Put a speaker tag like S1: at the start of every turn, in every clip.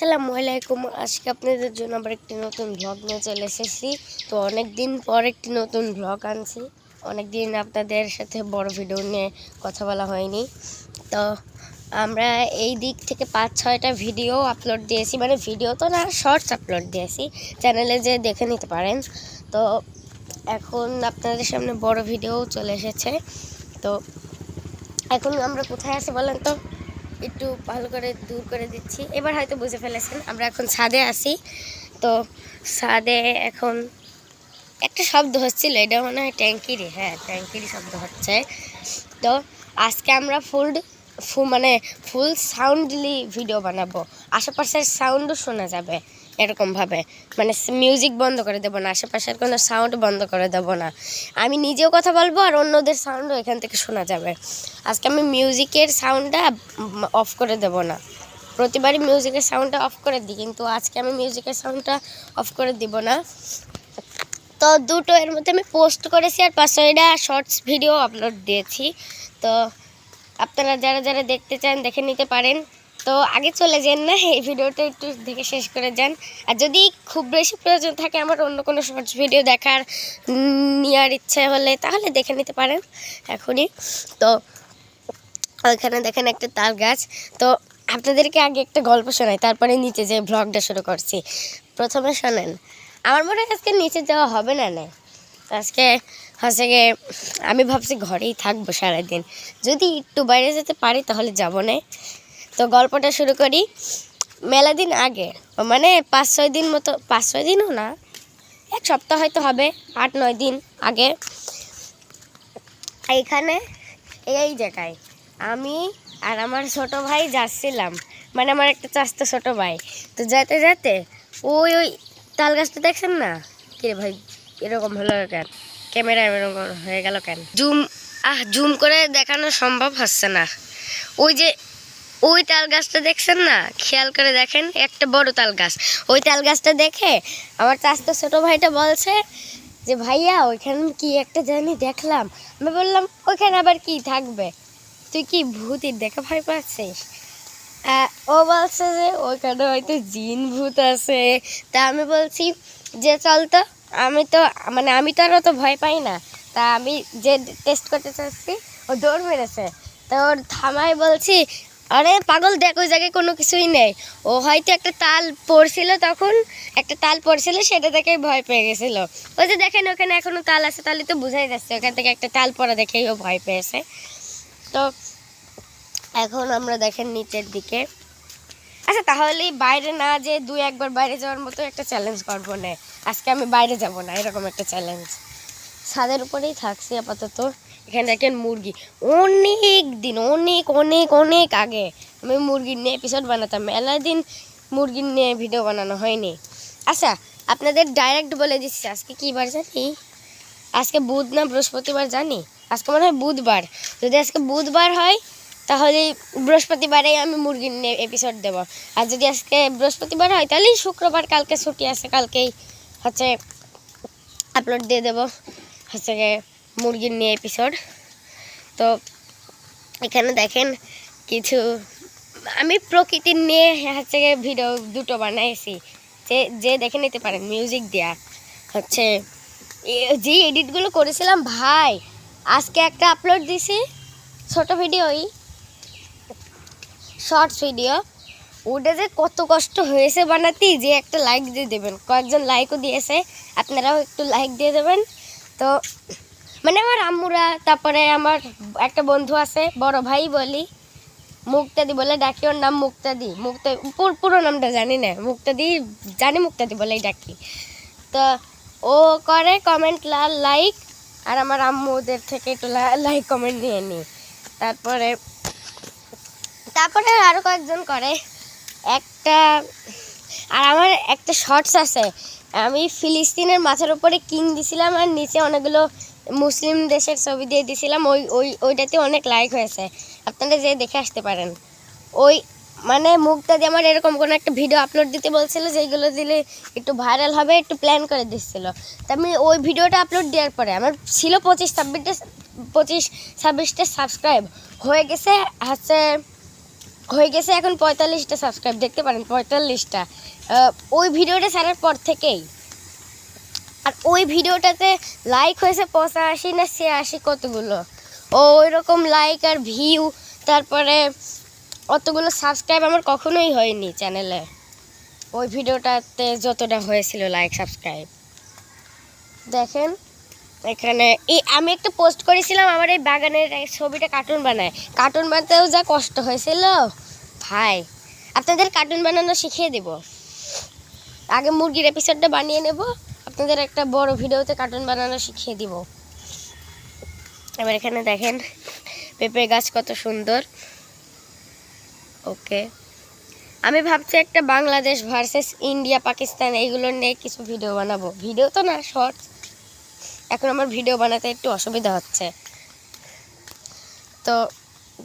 S1: আসসালামু আলাইকুম। আজকে আপনাদের জন্য আবার একটি নতুন ব্লগ নিয়ে চলে এসেছি। তো অনেক দিন পর একটি নতুন ব্লগ আনছি। অনেক দিন আপনাদের সাথে বড় ভিডিও নিয়ে কথা বলা হয়নি। তো আমরা এই দিক থেকে পাঁচ, ছয়টা ভিডিও আপলোড দিয়েছি। মানে ভিডিও তো না শর্টস আপলোড দিয়েছি। চ্যানেলে যে দেখে নিতে পারেন। তো এখন আপনাদের সামনে বড় ভিডিও চলে এসেছে। তো এখন আমরা কোথায় আছি বলেন তো? একটু ভালো করে দূর করে দিচ্ছি। এবার হয়তো বুঝে ফেলেছেন, আমরা এখন ছাদে আসি তো ছাদে এখন একটা শব্দ হচ্ছিল, এটা মনে হয় ট্যাঙ্কিরই হ্যাঁ ট্যাঙ্কিরই শব্দ হচ্ছে। তো আজকে আমরা ফুল ফু মানে ফুল সাউন্ডলি ভিডিও বানাবো। আশেপাশের সাউন্ডও শোনা যাবে এরকমভাবে। মানে মিউজিক বন্ধ করে দেবো না, আশেপাশের কোনো সাউন্ড বন্ধ করে দেবো না। আমি নিজেও কথা বলব আর অন্যদের সাউন্ডও এখান থেকে শোনা যাবে। আজকে আমি মিউজিকের সাউন্ডটা অফ করে দেব না। প্রতিবারই মিউজিকের সাউন্ডটা অফ করে দিই, কিন্তু আজকে আমি মিউজিকের সাউন্ডটা অফ করে দিব না। তো দুটো এর মধ্যে আমি পোস্ট করেছি আর পাঁচশো এটা শর্টস ভিডিও আপলোড দিয়েছি। তো আপনারা যারা যারা দেখতে চান, দেখে নিতে পারেন। তো আগে চলে যান না, এই ভিডিওটা একটু দেখে শেষ করে যান। আর যদি খুব বেশি প্রয়োজন থাকে আমার অন্য কোনো শর্টস ভিডিও দেখার নেওয়ার ইচ্ছে হলে, তাহলে দেখে নিতে পারেন এখনই। তো ওইখানে দেখেন একটা তাল গাছ। তো আপনাদেরকে আগে একটা গল্প শোনাই, তারপরে নিচে যে ব্লগটা শুরু করছি। প্রথমে শোনেন, আমার মনে হয় আজকে নিচে যাওয়া হবে না না? আজকে হচ্ছে গিয়ে আমি ভাবছি ঘরেই থাকব সারাদিন। যদি একটু বাইরে যেতে পারি তাহলে যাব না। তো গল্পটা শুরু করি। মেলা দিন আগে মানে পাঁচ, ছয় দিন মতো, পাঁচ, ছয় দিনও না, এক সপ্তাহ হয়তো হবে, আট, নয় দিন আগে। এইখানে, এই জায়গায় আমি আর আমার ছোট ভাই যাচ্ছিলাম। মানে আমার একটা চাস্তো ছোট ভাই। তো যেতে যেতে ওই ওই তাল গাছটা দেখছেন না? কে ভাই, এরকম হলো কেন? ক্যামেরা এরকম হয়ে গেল কেন? জুম, আহ, জুম করে দেখানো সম্ভব হচ্ছে না। ওই যে, ওই তাল গাছটা দেখছেন না? খেয়াল করে দেখেন, একটা বড় তাল গাছ। ওই তাল গাছটা দেখে আমার চাস্তো ছোট ভাইটা বলছে যে, ভাইয়া, ওইখানে কি একটা জানি দেখলাম। আমি বললাম, ওইখানে আবার কি থাকবে? তুই কি ভূতির দেখা ভয় পাচ্ছিস? ও বলছে যে, ওইখানে হয়তো জিন ভূত আছে। তা আমি বলছি যে, চল তো। আমি তো মানে আমি তো আর অত ভয় পাই না। তা আমি যে টেস্ট করতে চাচ্ছি, ও দৌড় মেরেছে। তো ওর থামাই বলছি, আরে পাগল, দেখ ওই জায়গায় কোনো কিছুই নেই। ও হয়তো একটা তাল পড়ছিল তখন, একটা তাল পড়ছিল, সেটা দেখেই ভয় পেয়ে গেছিল। ওই যে দেখেন, ওখানে এখনও তাল আছে, তাহলে তো বুঝাই যাচ্ছে, ওখান থেকে একটা তাল পড়া দেখেই ও ভয় পেয়েছে। তো এখন আমরা দেখেন নিচের দিকে। আচ্ছা তাহলে বাইরে না যে দুই একবার বাইরে যাওয়ার মতো একটা চ্যালেঞ্জ করব না। আজকে আমি বাইরে যাব না, এরকম একটা চ্যালেঞ্জ ছাদের উপরেই থাকছি আপাতত। এখানে দেখেন মুরগি। অনেক দিন, অনেক অনেক অনেক আগে আমি মুরগির নিয়ে এপিসোড বানাতাম। মেলা দিন মুরগির নিয়ে ভিডিও বানানো হয়নি। আচ্ছা আপনাদের ডাইরেক্ট বলে দিচ্ছি, আজকে কী বার জানি? আজকে বুধ না বৃহস্পতিবার জানি? আজকে মনে হয় বুধবার। যদি আজকে বুধবার হয় তাহলে বৃহস্পতিবারেই আমি মুরগির নিয়ে এপিসোড দেব। আর যদি আজকে বৃহস্পতিবার হয় তাহলে শুক্রবার, কালকে ছুটি আছে, কালকেই হচ্ছে আপলোড দিয়ে দেবো হচ্ছে মুরগির নিয়ে এপিসোড তো এখানে দেখেন কিছু, আমি প্রকৃতির নিয়ে হচ্ছে ভিডিও দুটো বানাইছি। যে যে দেখে নিতে পারেন মিউজিক দেয়া। হচ্ছে যে এডিটগুলো করেছিলাম, ভাই, আজকে একটা আপলোড দিছি, ছোট ভিডিওই শর্টস ভিডিও। ওটা যে কত কষ্ট হয়েছে বানাতে, যে একটা লাইক দিয়ে দেবেন। কয়েকজন লাইকও দিয়েছে, আপনারাও একটু লাইক দিয়ে দেবেন। তো মানে আমার আম্মুরা, তারপরে আমার একটা বন্ধু আছে, বড় ভাই বলি, মুক্তাদি বলে ডাকি, ওর নাম মুক্তাদি। মুক্তা পুর- নামটা জানি না। মুক্তাদি, জানি মুক্তাদি বলেই ডাকি। তো, ও করে কমেন্ট লাইক আর আমার আম্মু ওদের থেকে একটু লাইক কমেন্ট নিয়ে নিই তারপরে তারপরে আরও কয়েকজন করে। একটা, আর আমার একটা শর্টস আছে। আমি ফিলিস্তিনের মাথার উপরে কিং দিছিলাম আর নিচে অনেকগুলো মুসলিম দেশের ছবি দিয়ে দিছিলাম। ওই ওই, ওইটাতে অনেক লাইক হয়েছে। আপনারা যে দেখে আসতে পারেন। ওই মানে মুখটা দিয়ে আমার এরকম কোনো একটা ভিডিও আপলোড দিতে বলছিল যেগুলো দিলে একটু ভাইরাল হবে, একটু প্ল্যান করে দিচ্ছিল। তা আমি ওই ভিডিওটা আপলোড দেওয়ার পরে আমার ছিল পঁচিশ ছাব্বিশটা পঁচিশ ছাব্বিশটা সাবস্ক্রাইব হয়ে গেছে হচ্ছে হয়ে গেছে এখন পঁয়তাল্লিশটা সাবস্ক্রাইব দেখতে পারেন পঁয়তাল্লিশটা। ওই ভিডিওটা ছাড়ার পর থেকেই। আর ওই ভিডিওটাতে লাইক হয়েছে পঁচাশি না ছিয়াশি কতগুলো? ও ওই রকম লাইক আর ভিউ তারপরে অতগুলো সাবস্ক্রাইব আমার কখনোই হয়নি চ্যানেলে ওই ভিডিওটাতে যতটা হয়েছিল লাইক সাবস্ক্রাইব দেখেন। এখানে এই আমি একটা পোস্ট করেছিলাম, আমার এই বাগানের ছবিটা কার্টুন বানায়। কার্টুন বানাতেও যা কষ্ট হয়েছিল। ভাই, আপনাদের কার্টুন বানানো শিখিয়ে দেব। আগে মুরগির এপিসোডটা বানিয়ে নেব, আপনাদের একটা বড় ভিডিওতে কার্টুন বানানো শিখিয়ে দিব। এবার এখানে দেখেন, পেঁপে গাছ কত সুন্দর। ওকে। আমি ভাবছি একটা বাংলাদেশ ভার্সেস ইন্ডিয়া, পাকিস্তান, এইগুলো নিয়ে কিছু ভিডিও বানাবো। ভিডিও তো না শর্টস এখন আমার ভিডিও বানাতে একটু অসুবিধা হচ্ছে। তো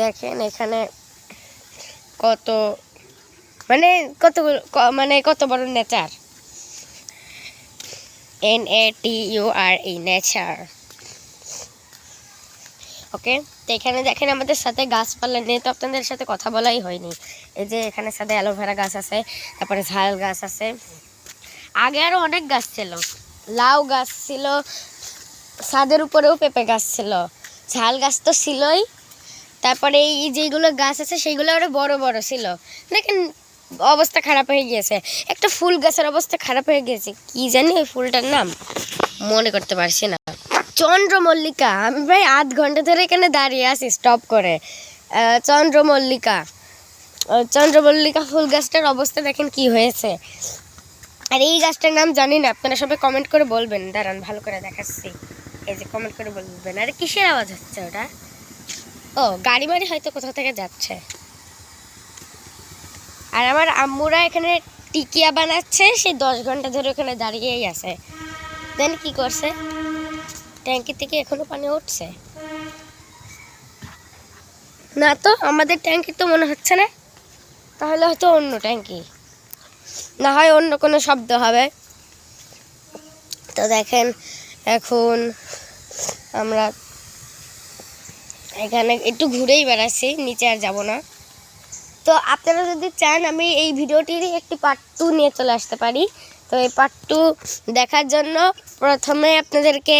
S1: দেখেন এখানে কত মানে কত মানে কত বড় nature? N A T U R E nature. Okay, তো এখানে দেখেন আমাদের সাথে গাছপালা নিয়ে তো আপনাদের সাথে কথা বলাই হয়নি। এই যে এখানে সাথে অ্যালোভেরা গাছ আছে, তারপরে ঝাল গাছ আছে। আগে আরও অনেক গাছ ছিল। লাউ গাছ ছিল ছাদের উপরেও পেঁপে গাছ ছিল। ঝাল গাছ তো ছিলই। তারপরে এই যেগুলো গাছ আছে, সেইগুলো আরও বড় বড় ছিল। দেখেন, অবস্থা খারাপ হয়ে গিয়েছে। একটা ফুল গাছের অবস্থা খারাপ হয়ে গিয়েছে। কি জানি ওই ফুলটার নাম? মনে করতে পারছি না। চন্দ্রমল্লিকা, আমি প্রায় আধ ঘণ্টা ধরে এখানে দাঁড়িয়ে আছি স্টপ করে। চন্দ্রমল্লিকা। চন্দ্রমল্লিকা ফুল গাছটার অবস্থা দেখেন কি হয়েছে। আর এই গাছটার নাম জানি না, আপনারা সবাই কমেন্ট করে বলবেন। দাঁড়ান, ভালো করে দেখাচ্ছি। এই যে কমেন্ট করে বলবেন। আরে কিসের আওয়াজ হচ্ছে ওটা? ও, গাড়ি মাড়ি হয়তো কোথাও থেকে যাচ্ছে। আর আমার আম্মুরা এখানে টিকিয়া বানাচ্ছে, সে দশ ঘণ্টা ধরে ওখানে দাঁড়িয়েই আছে। দেন কি করছে? ট্যাঙ্কি থেকে এখনও পানি উঠছে। না তো, আমাদের ট্যাঙ্কি তো মনে হচ্ছে না। তাহলে হয়তো অন্য ট্যাঙ্কি। না হয় অন্য কোনো শব্দ হবে। তো দেখেন এখন আমরা এখানে একটু ঘুরেই বেড়াচ্ছি, নিচে আর যাব না। তো আপনারা যদি চান, আমি এই ভিডিওটিরই একটি পার্ট টু নিয়ে চলে আসতে পারি। তো এই পার্ট টু দেখার জন্য প্রথমে আপনাদেরকে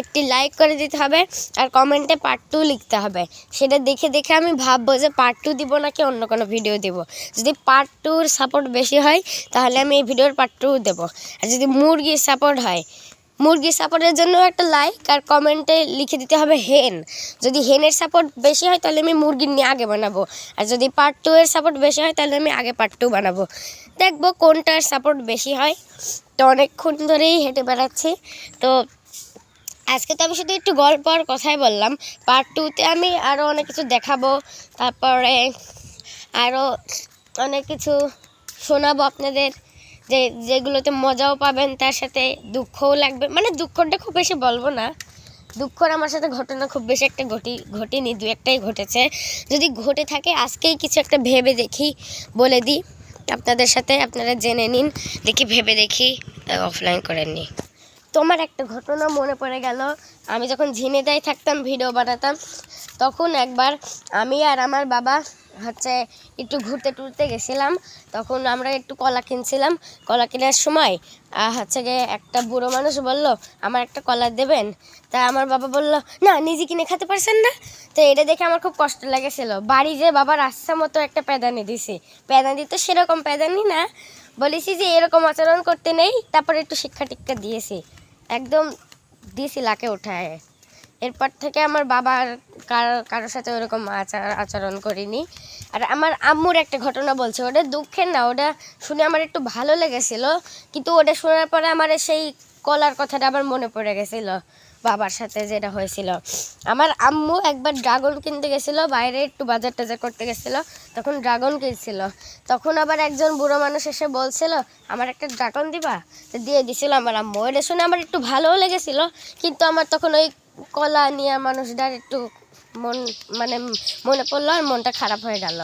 S1: একটি লাইক করে দিতে হবে আর কমেন্টে পার্ট টু লিখতে হবে। সেটা দেখে দেখে আমি ভাববো যে পার্ট টু দিব নাকি অন্য কোনো ভিডিও দেব। যদি পার্ট টুর সাপোর্ট বেশি হয়, তাহলে আমি এই ভিডিওর পার্ট টু দেবো। আর যদি মুরগির সাপোর্ট হয় মুরগির সাপোর্টের জন্য একটা লাইক আর কমেন্টে লিখে দিতে হবে হেন যদি হেনের সাপোর্ট বেশি হয়, তাহলে আমি মুরগির নিয়ে আগে বানাবো। আর যদি পার্ট টু এর সাপোর্ট বেশি হয়, তাহলে আমি আগে পার্ট টু বানাবো। দেখব কোনটার সাপোর্ট বেশি হয়। তো অনেকক্ষণ ধরেই হেঁটে বেড়াচ্ছি। তো আজকে তো আমি শুধু একটু গল্প আর কথাই বললাম। পার্ট টুতে আমি আরও অনেক কিছু দেখাবো। তারপরে আরও অনেক কিছু শোনাবো আপনাদের। যে, যেগুলোতে মজাও পাবেন, তার সাথে দুঃখও লাগবে। মানে দুঃখটা খুব বেশি বলব না। দুঃখর আমার সাথে ঘটনা খুব বেশি একটা ঘটি, ঘটেনি, দু একটাই ঘটেছে। যদি ঘটে থাকে, আজকেই কিছু একটা ভেবে দেখি, বলে দিই। আপনাদের সাথে আপনারা জেনে নিন, দেখি ভেবে দেখি অফলাইন করে নিই তোমার একটা ঘটনা মনে পড়ে গেল। আমি যখন ঝিনেদায় থাকতাম, ভিডিও বানাতাম, তখন একবার আমি আর আমার বাবা হচ্ছে একটু ঘুরতে টুরতে গেছিলাম তখন আমরা একটু কলা কিনছিলাম। কলা কেনার সময় আহ, হচ্ছে গিয়ে একটা বুড়ো মানুষ বলল আমার একটা কলা দেবেন? তা আমার বাবা বলল না নিজে কিনে খেতে পারছেন না? তো এটা দেখে আমার খুব কষ্ট লেগেছিল। বাড়ি যে বাবার আচ্ছা মতো একটা প্যাদানি দিছি। প্যাদানি তো সেরকম প্যাদানি না। বলেছি যে এরকম আচরণ করতে নেই। তারপরে একটু শিক্ষা টিক্ষা দিয়েছি। একদম দিয়েছি লাকে উঠায়। এরপর থেকে আমার বাবার কারও, কারোর সাথে ওরকম আচার, আচরণ করিনি। আর আমার আম্মুর একটা ঘটনা বলছে, ওটা দুঃখের না, ওটা শুনে আমার একটু ভালো লেগেছিল, কিন্তু ওটা শোনার পরে আমার সেই কলার কথাটা আবার মনে পড়ে গেছিল, বাবার সাথে যেটা হয়েছিল। আমার আম্মু একবার ড্রাগন কিনতে গেছিল, বাইরে একটু বাজার টাজার করতে গেছিল, তখন ড্রাগন কিনছিল। তখন আবার একজন বুড়ো মানুষ এসে বলছিল, আমার একটা ড্রাগন দিবা? দিয়ে দিছিল আমার আম্মু। এটা শুনে আমার একটু ভালোও লেগেছিল, কিন্তু আমার তখন ওই কলা নিয়ে মানুষটার একটু মন মানে মনে পড়ল আর মনটা খারাপ হয়ে গেল।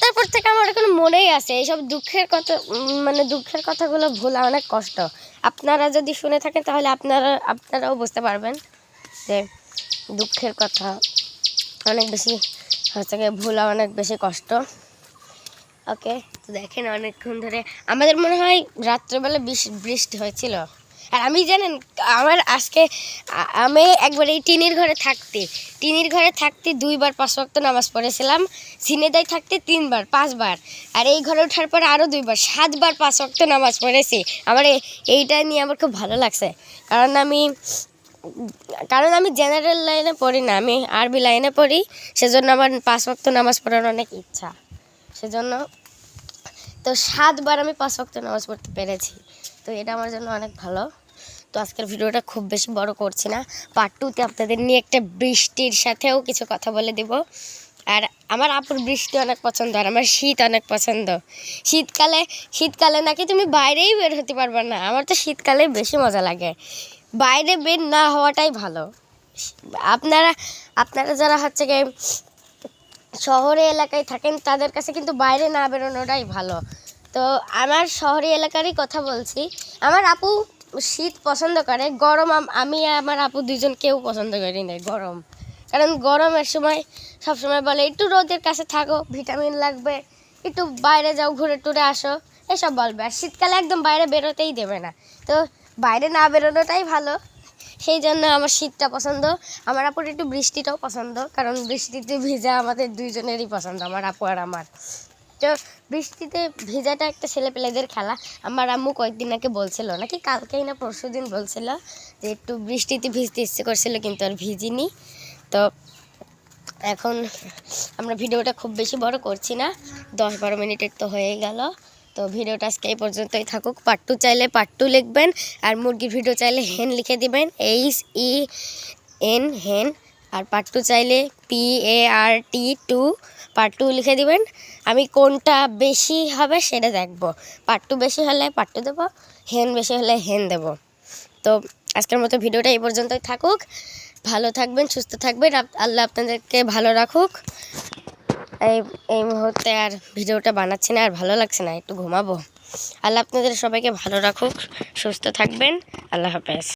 S1: তারপর থেকে আমার এখন মনেই আছে, এইসব দুঃখের কথা মানে দুঃখের কথাগুলো ভোলা অনেক কষ্ট। আপনারা যদি শুনে থাকেন তাহলে আপনারা, আপনারাও বুঝতে পারবেন যে দুঃখের কথা অনেক বেশি, হচ্ছে গিয়ে ভোলা অনেক বেশি কষ্ট। ওকে, তো দেখেন অনেকক্ষণ ধরে, আমাদের মনে হয় রাত্রেবেলা বৃষ- বৃষ্টি হয়েছিল। আর আমি জানেন, আমার আজকে আমি একবার এই টিনের ঘরে থাকতে, টিনের ঘরে থাকতে দুইবার পাঁচ ওয়াক্ত নামাজ পড়েছিলাম, সিনেদায় থাকতে তিনবার, পাঁচবার, আর এই ঘরে ওঠার পরে আরও দুইবার, সাতবার পাঁচ ওয়াক্ত নামাজ পড়েছি। আমার এইটা নিয়ে আমার খুব ভালো লাগছে। কারণ আমি কারণ আমি জেনারেল লাইনে পড়ি না, আমি আরবি লাইনে পড়ি, সেজন্য আমার পাঁচ ওয়াক্ত নামাজ পড়ার অনেক ইচ্ছা। সেজন্য, তো সাতবার আমি পাঁচ ওয়াক্ত নামাজ পড়তে পেরেছি। তো এটা আমার জন্য অনেক ভালো। তো আজকের ভিডিওটা খুব বেশি বড় করছি না। পার্ট টুতে আপনাদের নিয়ে একটা বৃষ্টির সাথেও কিছু কথা বলে দিব। আর আমার আপুর বৃষ্টি অনেক পছন্দ, আর আমার শীত অনেক পছন্দ। শীতকালে শীতকালে নাকি তুমি বাইরেই বের হতে পারবে না। আমার তো শীতকালে বেশি মজা লাগে। বাইরে বের না হওয়াটাই ভালো। আপনারা আপনারা যারা হচ্ছে গিয়ে শহরে এলাকায় থাকেন, তাদের কাছে কিন্তু বাইরে না বেরোনোটাই ভালো। তো আমার শহরি এলাকারই কথা বলছি। আমার আপু শীত পছন্দ করে, গরম আম- আমি আমার আপু দুজন কেউ পছন্দ করি না গরম। কারণ গরমের সময় সব সময় বলে, একটু রোদের কাছে থাকো, ভিটামিন লাগবে, একটু বাইরে যাও, ঘুরে টুরে আসো, এসব বলবে। আর শীতকালে একদম বাইরে বেরোতেই দেবে না। তো বাইরে না বেরোনোটাই ভালো। সেই জন্য আমার শীতটা পছন্দ। আমার আপুর একটু বৃষ্টিটাও পছন্দ, কারণ বৃষ্টিতে ভিজা আমাদের দুইজনেরই পছন্দ, আমার আপু আর আমার। তো বৃষ্টিতে ভেজাটা একটা ছেলেপেলেদের খেলা। আমার আম্মু কয়েকদিন আগে বলছিল, নাকি কালকেই না পরশু দিন বলছিল যে একটু বৃষ্টিতে ভিজতে ইচ্ছে করছিল, কিন্তু আর ভিজিনি। তো এখন আমরা ভিডিওটা খুব বেশি বড় করছি না, দশ বারো মিনিটের তো হয়েই গেল। তো ভিডিওটা আজকে এই পর্যন্তই থাকুক। পার্ট টু চাইলে পার্ট টু লিখবেন, আর মুরগির ভিডিও চাইলে হেন লিখে দিবেন এইচ ই এন হেন আর পার্ট টু চাইলে P A R T two part two লিখে দিবেন। আমি কোনটা বেশি হবে সেটা দেখব। পার্ট টু বেশি হলে পার্ট টু দেবো হেন বেশি হলে হেন দেবো। তো আজকের মতো ভিডিওটা এই পর্যন্তই থাকুক। ভালো থাকবেন, সুস্থ থাকবেন। আল্লাহ আপনাদেরকে ভালো রাখুক। এই এই মুহূর্তে আর ভিডিওটা বানাচ্ছি না, আর ভালো লাগছে না, একটু ঘুমাবো। আল্লাহ আপনাদের সবাইকে ভালো রাখুক, সুস্থ থাকবেন। আল্লাহ হাফেজ।